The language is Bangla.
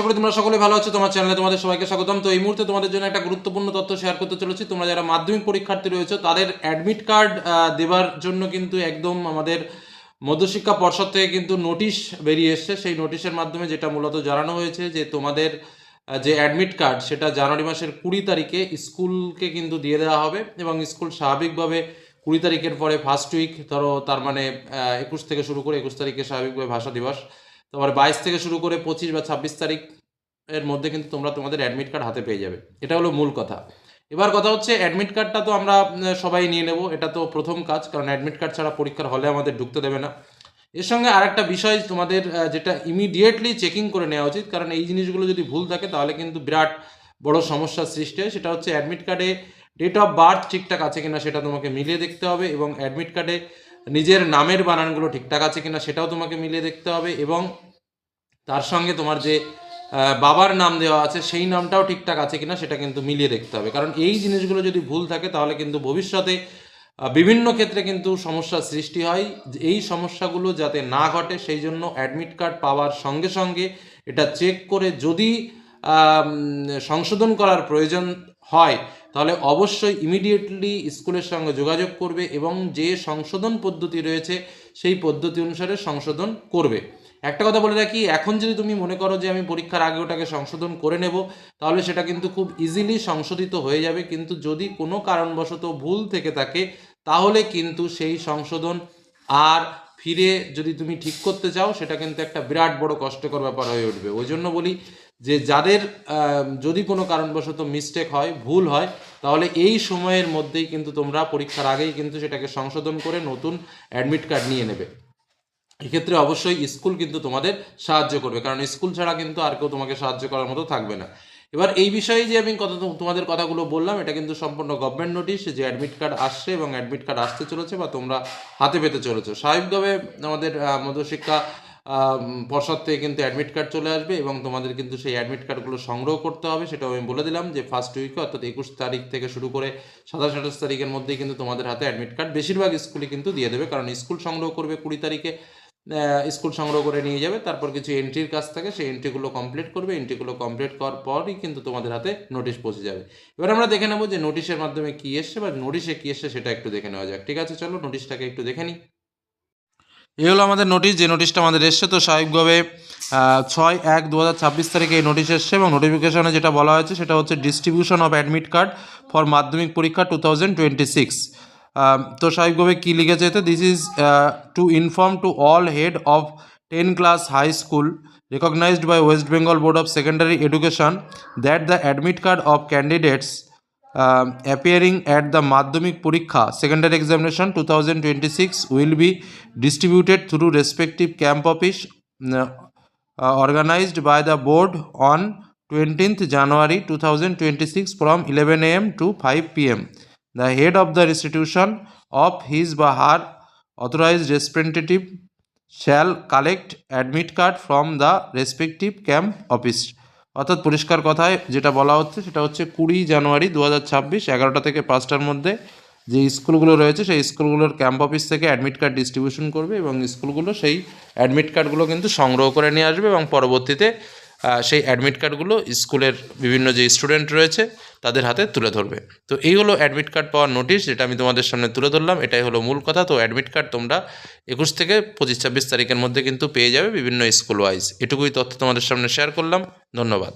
আশা করি তোমরা সকলে ভালো আছো। তোমার চ্যানেলে তোমাদের সবাইকে স্বাগতম। তো এই মুহূর্তে তোমাদের জন্য একটা গুরুত্বপূর্ণ তথ্য শেয়ার করতে চলেছি। তোমরা যারা মাধ্যমিক পরীক্ষার্থী রয়েছে, তাদের অ্যাডমিট কার্ড দেবার জন্য কিন্তু একদম আমাদের মধ্যশিক্ষা পর্ষদ থেকে কিন্তু নোটিশ বেরিয়ে এসছে। সেই নোটিশের মাধ্যমে যেটা মূলত জানানো হয়েছে যে তোমাদের যে অ্যাডমিট কার্ড সেটা জানুয়ারি মাসের কুড়ি তারিখে স্কুলকে কিন্তু দিয়ে দেওয়া হবে এবং স্কুল স্বাভাবিকভাবে কুড়ি তারিখের পরে ফার্স্ট উইক ধরো তার মানে একুশ থেকে শুরু করে একুশ তারিখে স্বাভাবিকভাবে ভাষা দিবস। তারপরে বাইশ থেকে শুরু করে পঁচিশ বা ছাব্বিশ তারিখ এর মধ্যে কিন্তু তোমরা তোমাদের অ্যাডমিট কার্ড হাতে পেয়ে যাবে। এটা হলো মূল কথা। এবার কথা হচ্ছে অ্যাডমিট কার্ডটা তো আমরা সবাই নিয়ে নেব। এটা তো প্রথম কাজ, কারণ অ্যাডমিট কার্ড ছাড়া পরীক্ষার হলে আমাদের ঢুকতে দেবে না। এর সঙ্গে আরেকটা বিষয় তোমাদের যেটা ইমিডিয়েটলি চেকিং করে নেওয়া উচিত, কারণ এই জিনিসগুলো যদি ভুল থাকে তাহলে কিন্তু বিরাট বড় সমস্যার সৃষ্টি হয়। সেটা হচ্ছে অ্যাডমিট কার্ডে ডেট অফ বার্থ ঠিকঠাক আছে কিনা সেটা তোমাকে মিলিয়ে দেখতে হবে এবং অ্যাডমিট কার্ডে নিজের নামের বানানগুলো ঠিকঠাক আছে কিনা সেটাও তোমাকে মিলিয়ে দেখতে হবে এবং তার সঙ্গে তোমার যে বাবার নাম দেওয়া আছে সেই নামটাও ঠিকঠাক আছে কিনা সেটা কিন্তু মিলিয়ে দেখতে হবে। কারণ এই জিনিসগুলো যদি ভুল থাকে তাহলে কিন্তু ভবিষ্যতে বিভিন্ন ক্ষেত্রে কিন্তু সমস্যার সৃষ্টি হয়। এই সমস্যাগুলো যাতে না ঘটে সেই জন্য অ্যাডমিট কার্ড পাওয়ার সঙ্গে সঙ্গে এটা চেক করে যদি সংশোধন করার প্রয়োজন হয়, তাহলে অবশ্যই ইমিডিয়েটলি স্কুলের সঙ্গে যোগাযোগ করবে এবং যে সংশোধন পদ্ধতি রয়েছে, সেই পদ্ধতি অনুসারে সংশোধন করবে। একটা কথা বলে রাখি, এখন যদি তুমি মনে করো যে আমি পরীক্ষার আগে ওটাকে সংশোধন করে নেব, তাহলে সেটা কিন্তু খুব ইজিলি সংশোধিত হয়ে যাবে, কিন্তু যদি কোনো কারণবশত ভুল থেকে থাকে, তাহলে কিন্তু সেই সংশোধন আর ফিরে যদি তুমি ঠিক করতে চাও, সেটা কিন্তু একটা বিরাট বড় কষ্টকর ব্যাপার হয়ে উঠবে। ওই জন্য বলি যে যাদের যদি কোনো কারণবশত মিস্টেক হয়, ভুল হয়, তাহলে এই সময়ের মধ্যেই কিন্তু তোমরা পরীক্ষার আগেই কিন্তু সেটাকে সংশোধন করে নতুন অ্যাডমিট কার্ড নিয়ে নেবে। এক্ষেত্রে অবশ্যই স্কুল কিন্তু তোমাদের সাহায্য করবে, কারণ স্কুল ছাড়া কিন্তু আর কেউ তোমাকে সাহায্য করার মতো থাকবে না। এবার এই বিষয়ে যে আমি কথা, তোমাদের কথাগুলো বললাম, এটা কিন্তু সম্পূর্ণ গভর্নমেন্ট নোটিশ যে অ্যাডমিট কার্ড আসছে এবং অ্যাডমিট কার্ড আসতে চলেছে বা তোমরা হাতে পেতে চলেছো। স্বাভাবিকভাবে আমাদের মধ্যশিক্ষা পর্ষদ থেকে কিন্তু অ্যাডমিট কার্ড চলে আসবে এবং তোমাদের কিন্তু সেই অ্যাডমিট কার্ডগুলো সংগ্রহ করতে হবে। সেটাও আমি বলে দিলাম যে ফার্স্ট উইকে অর্থাৎ একুশ তারিখ থেকে শুরু করে সাতাশ আঠাশ তারিখের মধ্যেই কিন্তু তোমাদের হাতে অ্যাডমিট কার্ড বেশিরভাগ স্কুলে কিন্তু দিয়ে দেবে। কারণ স্কুল সংগ্রহ করবে কুড়ি তারিখে স্কুল সংগ্রহ করে নিয়ে যাবে। তারপর কিছু এন্ট্রির কাজ থাকে, সেই এন্ট্রিগুলো কমপ্লিট করবে। এন্ট্রিগুলো কমপ্লিট করার পরই কিন্তু তোমাদের হাতে নোটিশ পৌঁছে যাবে। এবার আমরা দেখে নেব যে নোটিশের মাধ্যমে কী এসছে বা নোটিশে কী এসছে সেটা একটু দেখে নেওয়া যাক। ঠিক আছে, চলো নোটিশটাকে একটু দেখে নিই। এই হলো আমাদের নোটিশ যে নোটিশটা আমাদের এসছে। তো স্বাভাবিকভাবে ছয় এক দু তারিখে এই নোটিশ এসছে এবং নোটিফিকেশনে যেটা বলা হয়েছে সেটা হচ্ছে distribution of admit card for Madhyamik পরীক্ষা টু তো স্বাভাবিকভাবে কী লিখেছে এতে? This is to inform to all head of ten class high school by West Bengal Board of Secondary Education that the admit card of candidates um, appearing at the Madhyamik Porikha secondary examination 2026 will be distributed through respective camp office uh, uh, organized by the board on 20th January 2026 from 11 am to 5 pm. The head of the institution of his or authorized representative shall collect admit card from the respective camp office অর্থাৎ পরিষ্কার কথায় যেটা বলা হচ্ছে সেটা হচ্ছে কুড়ি জানুয়ারি দু হাজার ছাব্বিশ এগারোটা থেকে পাঁচটার মধ্যে যে স্কুলগুলো রয়েছে সেই স্কুলগুলোর ক্যাম্প অফিস থেকে অ্যাডমিট কার্ড ডিস্ট্রিবিউশন করবে এবং স্কুলগুলো সেই অ্যাডমিট কার্ডগুলো কিন্তু সংগ্রহ করে নিয়ে আসবে এবং পরবর্তীতে সেই অ্যাডমিট কার্ডগুলো স্কুলের বিভিন্ন যে স্টুডেন্ট রয়েছে তাদের হাতে তুলে ধরবে। তো এই হলো অ্যাডমিট কার্ড পাওয়ার নোটিশ যেটা আমি তোমাদের সামনে তুলে ধরলাম। এটাই হলো মূল কথা। তো অ্যাডমিট কার্ড তোমরা একুশ থেকে পঁচিশ ছাব্বিশ তারিখের মধ্যে কিন্তু পেয়ে যাবে বিভিন্ন স্কুল ওয়াইজ এটুকুই তথ্য তোমাদের সামনে শেয়ার করলাম। ধন্যবাদ।